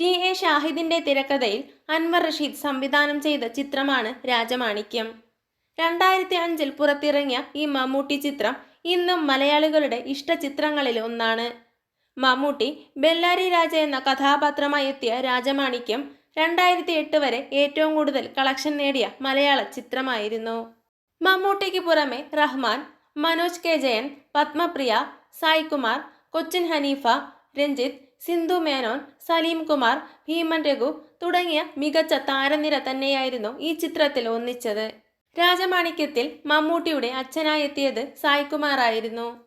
T A ഷാഹിദിന്റെ തിരക്കഥയിൽ അൻവർ റഷീദ് സംവിധാനം ചെയ്ത ചിത്രമാണ് രാജമാണിക്യം. രണ്ടായിരത്തി അഞ്ചിൽ പുറത്തിറങ്ങിയ ഈ മമ്മൂട്ടി ചിത്രം ഇന്നും മലയാളികളുടെ ഇഷ്ട ചിത്രങ്ങളിൽ ഒന്നാണ്. മമ്മൂട്ടി ബെല്ലാരി രാജ എന്ന കഥാപാത്രമായി എത്തിയ രാജമാണിക്യം രണ്ടായിരത്തി എട്ട് വരെ ഏറ്റവും കൂടുതൽ കളക്ഷൻ നേടിയ മലയാള ചിത്രമായിരുന്നു. മമ്മൂട്ടിക്ക് പുറമെ റഹ്മാൻ മനോജ് കെ ജയൻ പത്മപ്രിയ സായ്കുമാർ കൊച്ചിൻ ഹനീഫ രഞ്ജിത്ത് സിന്ധു മേനോൻ സലീം കുമാർ ഭീമൻ രഘു തുടങ്ങിയ മികച്ച താരനിര തന്നെയായിരുന്നു ഈ ചിത്രത്തിൽ ഒന്നിച്ചത്. രാജമാണിക്യത്തിൽ മമ്മൂട്ടിയുടെ അച്ഛനായെത്തിയത് സായ്കുമാറായിരുന്നു.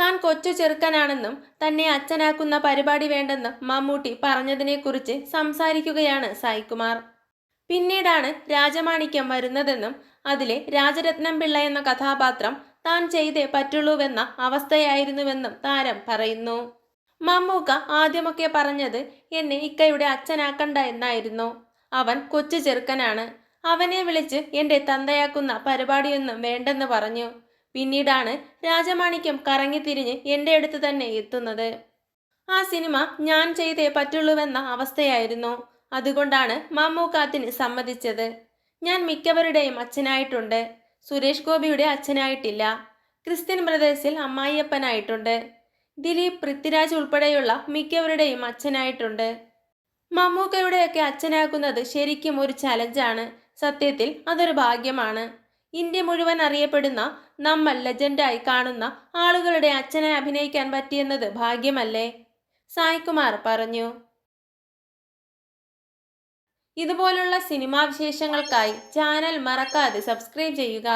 താൻ കൊച്ചു ചെറുക്കനാണെന്നും തന്നെ അച്ഛനാക്കുന്ന പരിപാടി വേണ്ടെന്നും മമ്മൂട്ടി പറഞ്ഞതിനെക്കുറിച്ച് സംസാരിക്കുകയാണ് സായ്കുമാർ. പിന്നീടാണ് രാജമാണിക്യം വരുന്നതെന്നും അതിലെ രാജരത്നം പിള്ള എന്ന കഥാപാത്രം താൻ ചെയ്തേ പറ്റുള്ളൂവെന്ന അവസ്ഥയായിരുന്നുവെന്നും താരം പറയുന്നു. മമ്മൂക്ക ആദ്യമൊക്കെ പറഞ്ഞത് എന്നെ ഇക്കയുടെ അച്ഛനാക്കണ്ട എന്നായിരുന്നു. അവൻ കൊച്ചു ചെറുക്കനാണ്. അവനെ വിളിച്ച് എന്റെ തന്തയാക്കുന്ന പരിപാടിയൊന്നും വേണ്ടെന്ന് പറഞ്ഞു. പിന്നീടാണ് രാജമാണിക്യം കറങ്ങിത്തിരിഞ്ഞ് എന്റെ അടുത്ത് തന്നെ എത്തുന്നത്. ആ സിനിമ ഞാൻ ചെയ്തേ പറ്റുള്ളൂവെന്ന അവസ്ഥയായിരുന്നു. അതുകൊണ്ടാണ് മമ്മൂക്കാത്തിന് സമ്മതിച്ചത്. ഞാൻ മിക്കവരുടെയും അച്ഛനായിട്ടുണ്ട്. സുരേഷ് ഗോപിയുടെ അച്ഛനായിട്ടില്ല. ക്രിസ്ത്യൻ ബ്രദേഴ്സിൽ അമ്മായിയപ്പനായിട്ടുണ്ട്. ദിലീപ് പൃഥ്വിരാജ് ഉൾപ്പെടെയുള്ള മിക്കവരുടെയും അച്ഛനായിട്ടുണ്ട്. മമ്മൂക്കയുടെയൊക്കെ അച്ഛനാക്കുന്നത് ശരിക്കും ഒരു ചലഞ്ചാണ്. സത്യത്തിൽ അതൊരു ഭാഗ്യമാണ്. ഇന്ത്യ മുഴുവൻ അറിയപ്പെടുന്ന നമ്മൾ ലെജൻഡായി കാണുന്ന ആളുകളുടെ അച്ഛനെ അഭിനയിക്കാൻ പറ്റിയെന്നത് ഭാഗ്യമല്ലേ? സായികുമാർ പറഞ്ഞു. ഇതുപോലുള്ള സിനിമാ വിശേഷങ്ങൾക്കായി ചാനൽ മറക്കാതെ സബ്സ്ക്രൈബ് ചെയ്യുക.